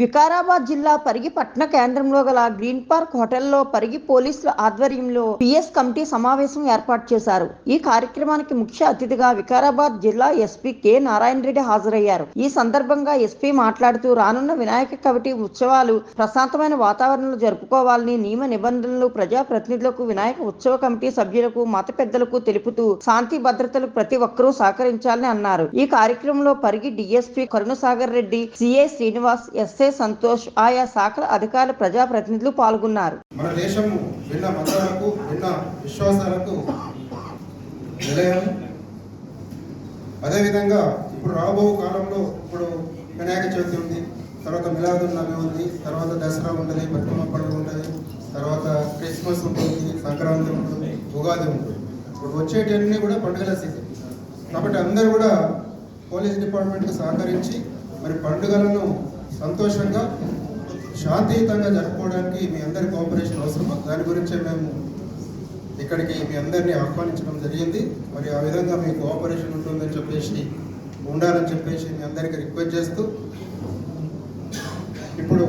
వికారాబాద్ జిల్లా పరిగి పట్టణ కేంద్రంలో గల గ్రీన్ పార్క్ హోటల్లో పరిగి పోలీసుల ఆధ్వర్యంలో పిఎస్ కమిటీ సమావేశం ఏర్పాటు చేశారు. ఈ కార్యక్రమానికి ముఖ్య అతిథిగా వికారాబాద్ జిల్లా ఎస్పీ కె నారాయణ రెడ్డి హాజరయ్యారు. ఈ సందర్భంగా ఎస్పీ మాట్లాడుతూ రానున్న వినాయక కమిటీ ఉత్సవాలు ప్రశాంతమైన వాతావరణంలో జరుపుకోవాలని నియమ నిబంధనలు ప్రజా ప్రతినిధులకు వినాయక ఉత్సవ కమిటీ సభ్యులకు మత పెద్దలకు తెలుపుతూ శాంతి భద్రతలు ప్రతి ఒక్కరూ సహకరించాలని అన్నారు. ఈ కార్యక్రమంలో Parigi DSP Karunasagar Reddy CI Srinivas SI Santosh ఆయా శాఖల అధికారులు ప్రజాప్రతినిధులు పాల్గొన్నారు. మన దేశము భిన్న మతాలకు భిన్న విశ్వాసాలకు నిలయం. అదేవిధంగా ఇప్పుడు రాబో కాలంలో ఇప్పుడు వినాయక చవితి ఉంది తర్వాత మిలాదున్ ఉంది తర్వాత దసరా ఉంటుంది బతుకమ్మ పండుగ ఉంటుంది తర్వాత క్రిస్మస్ ఉంటుంది సంక్రాంతి ఉంటుంది ఉగాది ఉంటుంది. ఇప్పుడు వచ్చేటన్నీ కూడా పండుగల సీజన్. కాబట్టి అందరూ కూడా పోలీస్ డిపార్ట్మెంట్కి సహకరించి మరి పండుగలను సంతోషంగా శాంతియుతంగా జరుపుకోవడానికి మీ అందరి కోఆపరేషన్ అవసరం దాని గురించే మేము ఇక్కడికి మీ అందరినీ ఆహ్వానించడం జరిగింది. మరి ఆ విధంగా మీ కోఆపరేషన్ ఉంటుందని చెప్పేసి ఉండాలని చెప్పేసి మీ అందరికీ రిక్వెస్ట్ చేస్తూ ఇప్పుడు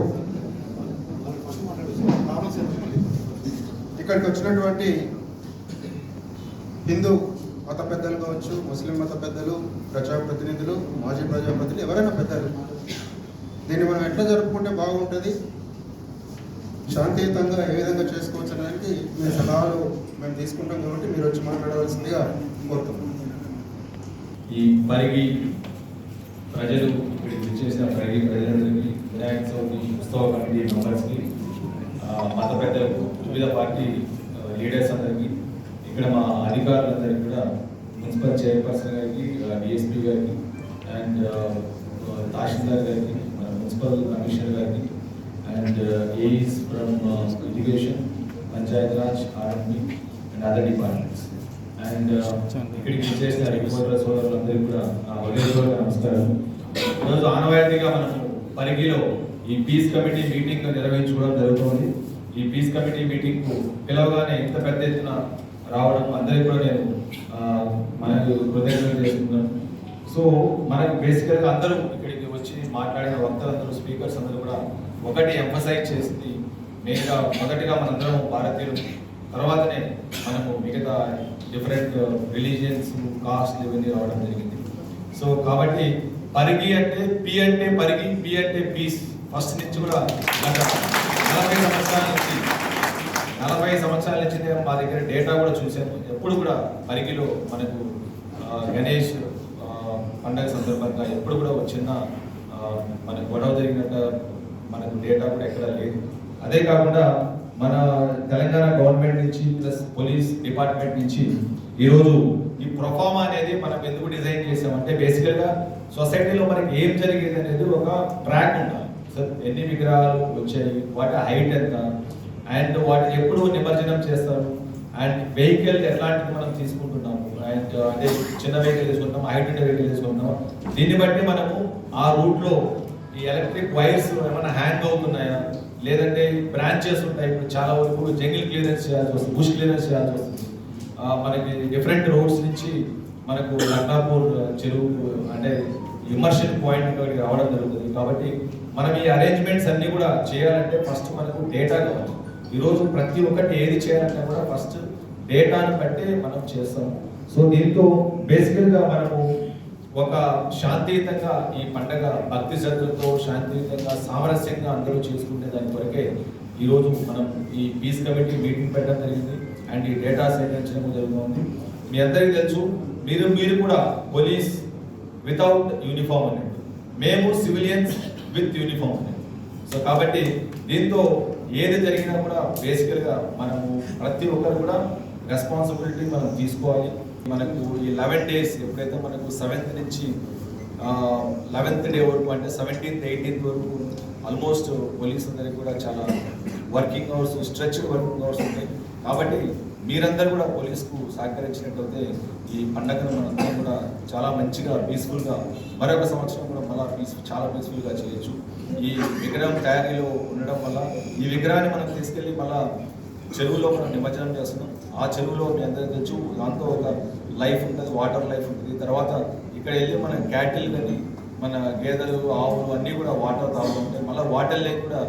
ఇక్కడికి వచ్చినటువంటి హిందూ మత పెద్దలు కావచ్చు ముస్లిం మత పెద్దలు ప్రజాప్రతినిధులు మాజీ ప్రజాప్రతినిధులు ఎవరైనా పెద్దలు దీన్ని మనం ఎట్లా జరుపుకుంటే బాగుంటుంది? శాంతియుతంగా ఏ విధంగా చేసుకోవచ్చు అనేది మీ సలహాలు మేము తీసుకుంటాం కాబట్టి మీరు వచ్చి మాట్లాడవలసిందిగా కోరుతున్నాం. ఈ పరిగి ప్రజలు ఇక్కడికి చేసిన పరిగి ప్రజలందరికీ వినాయక చవితి ఉత్సవ కమిటీ మెంబర్స్కి మత పెద్దలకు వివిధ పార్టీ లీడర్స్ అందరికీ ఇక్కడ మా అధికారులందరికీ కూడా మున్సిపల్ చైర్పర్సన్ గారికి డిఎస్పీ గారికి అండ్ తహసీల్దార్ గారికి మన మున్సిపల్ కమిషనర్ గారికి and AEs from education panchayat raj RMP and other departments. And ఇక్కడికి విచ్చేసిన రిపోర్టర్ సోదరులందరికీ కూడా నా నమస్కారం. ఈరోజు ఆనవాయితీగా మనం పరిగిలో ఈ పీస్ కమిటీ మీటింగ్ నిర్వహించుకోవడం జరుగుతుంది. ఈ పీస్ కమిటీ మీటింగ్ పిలవగానే ఇంత పెద్ద ఎత్తున రావడం అందరికీ కూడా నేను మనకు కృతజ్ఞతలు చేసుకున్నాను సో మనకు బేసికల్గా అందరూ మాట్లాడిన వక్తలందరూ స్పీకర్స్ అందరూ కూడా ఒకటి ఎంఫసైజ్ చేసింది మెయిన్గా మొదటిగా మనందరం భారతీయులు తర్వాతనే మనము మిగతా డిఫరెంట్ రిలీజియన్స్ కాస్ట్ ఇవన్నీ రావడం జరిగింది. సో కాబట్టి పరిగి అంటే పి అంటే పరిగి పి అంటే పీస్. ఫస్ట్ నుంచి కూడా నలభై సంవత్సరాల నుంచి నలభై సంవత్సరాల నుంచి నేను మా దగ్గర డేటా కూడా చూశాను. ఎప్పుడు కూడా పరిగిలో మనకు గణేష్ పండగ సందర్భంగా ఎప్పుడు కూడా ఒక చిన్న మనకు గొడవ జరిగినంత మనకు డేటా కూడా ఎక్కడ లేదు. అదే కాకుండా మన తెలంగాణ గవర్నమెంట్ నుంచి ప్లస్ పోలీస్ డిపార్ట్మెంట్ నుంచి ఈరోజు ఈ ప్రొఫార్మా అనేది మనం ఎందుకు డిజైన్ చేసామంటే బేసికల్గా సొసైటీలో మనకి ఏం జరిగేది అనేది ఒక ట్రాక్ ఉండాలి. సో ఎన్ని విగ్రహాలు వచ్చాయి? వాటి హైట్ ఎంత? అండ్ వాటి ఎప్పుడు నిమజ్జనం చేస్తారు? అండ్ వెహికల్ ఎట్లాంటిది మనం తీసుకుంటున్నాము? అండ్ uh, అంటే చిన్న వెహికల్ తీసుకుంటాం హైట్ ఉండే వెహికల్ తీసుకుంటాం దీన్ని బట్టి మనము ఆ రూట్లో ఈ ఎలక్ట్రిక్ వైర్స్ ఏమైనా హ్యాంగ్ అవుతున్నాయా? లేదంటే బ్రాంచెస్ ఉంటాయి. ఇప్పుడు చాలా వరకు జంగిల్ క్లియరెన్స్ చేయాల్సి వస్తుంది బుష్ క్లియరెన్స్ చేయాల్సి వస్తుంది. మనకి డిఫరెంట్ రోడ్స్ నుంచి మనకు లక్నాపూర్ చెరువు అంటే ఇమర్షన్ పాయింట్ రావడం జరుగుతుంది. కాబట్టి మనం ఈ అరేంజ్మెంట్స్ అన్నీ కూడా చేయాలంటే ఫస్ట్ మనకు డేటా కావాలి. ఈరోజు ప్రతి ఒక్కటి ఏది చేయాలంటే కూడా ఫస్ట్ డేటాను బట్టి మనం చేస్తాం సో దీంతో బేసికల్గా మనము ఒక శాంతియుతంగా ఈ పండగ భక్తి శ్రద్ధలతో శాంతియుతంగా సామరస్యంగా అందరూ చేసుకునే దాని కొరకే ఈరోజు మనం ఈ పీస్ కమిటీ మీటింగ్ పెట్టడం జరిగింది అండ్ ఈ డేటా సేకరించడం జరుగుతుంది. మీ అందరికీ తెలుసు మీరు మీరు కూడా పోలీస్ వితౌట్ యూనిఫామ్ అనేది మేము సివిలియన్స్ విత్ యూనిఫామ్ అనేది సో కాబట్టి దీంతో ఏది జరిగినా కూడా బేసికల్గా మనము ప్రతి ఒక్కరు కూడా రెస్పాన్సిబిలిటీ మనం తీసుకోవాలి. మనకు ఈ లెవెన్ డేస్ ఎప్పుడైతే మనకు సెవెంత్ నుంచి లెవెన్త్ డే వరకు అంటే సెవెంటీన్త్ ఎయిటీన్త్ వరకు ఆల్మోస్ట్ పోలీస్ అందరికి కూడా చాలా working hours stretch working hours ఉంటాయి. కాబట్టి మీరందరూ కూడా పోలీస్కు సహకరించినట్లయితే ఈ పండగను మనందరం కూడా చాలా మంచిగా పీస్ఫుల్గా మరొక సంవత్సరం కూడా మళ్ళా పీస్ చాలా పీస్ఫుల్గా చేయొచ్చు. ఈ విగ్రహం తయారీలో ఉండడం వల్ల ఈ విగ్రహాన్ని మనం తీసుకెళ్ళి మళ్ళా చెరువులో మనం నిమజ్జనం చేస్తున్నాం. ఆ చెరువులో మీ అందరికీ తెలుసు దాంతో ఒక లైఫ్ ఉంటుంది వాటర్ లైఫ్ ఉంటుంది. తర్వాత ఇక్కడ వెళ్ళి మనం క్యాటిల్ కానీ మన గేదెలు ఆవులు అన్నీ కూడా వాటర్ తాగుతుంటాయి మళ్ళీ వాటర్ లేక కూడా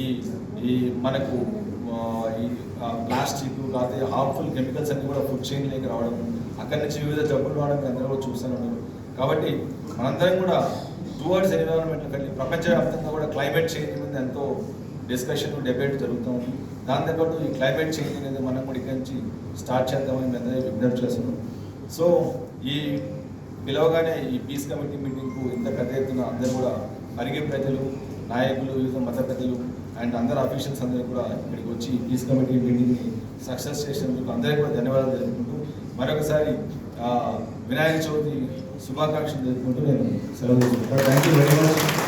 ఈ ఈ మనకు ఈ ప్లాస్టిక్ కాకపోతే హార్మ్ఫుల్ కెమికల్స్ అన్నీ కూడా ఫుడ్ చైన్లోకి రావడం. అక్కడి నుంచి వివిధ జబ్బులు రావడం మీరు అందరూ కూడా చూస్తున్నారు. ఉన్నారు కాబట్టి మనందరం కూడా టువర్డ్స్ ఎన్విరాన్మెంట్ ఫ్రెండ్లీ ప్రపంచవ్యాప్తంగా కూడా క్లైమేట్ చేంజ్ మీద ఎంతో డిస్కషన్ డిబేట్ జరుగుతూ ఉంది. దాంతోపాటు ఈ క్లైమేట్ చేంజ్ అనేది మనం కూడా ఇక్కడి నుంచి స్టార్ట్ చేద్దామని మేము అందరూ విజ్ఞప్తి చేస్తున్నాం. సో ఈ పిలవగానే ఈ పీస్ కమిటీ మీటింగ్కు ఇంత పెద్ద ఎత్తున అందరూ కూడా అరిగే ప్రజలు నాయకులు వివిధ మత పెద్దలు అండ్ అందరు అఫీషియల్స్ అందరూ కూడా ఇక్కడికి వచ్చి పీస్ కమిటీ మీటింగ్ని సక్సెస్ చేసినందుకు అందరికీ కూడా ధన్యవాదాలు తెలుపుకుంటూ మరొకసారి వినాయక చవితి శుభాకాంక్షలు తెలుపుకుంటూ నేను సెలవు తీసుకుంటాను. Thank you very much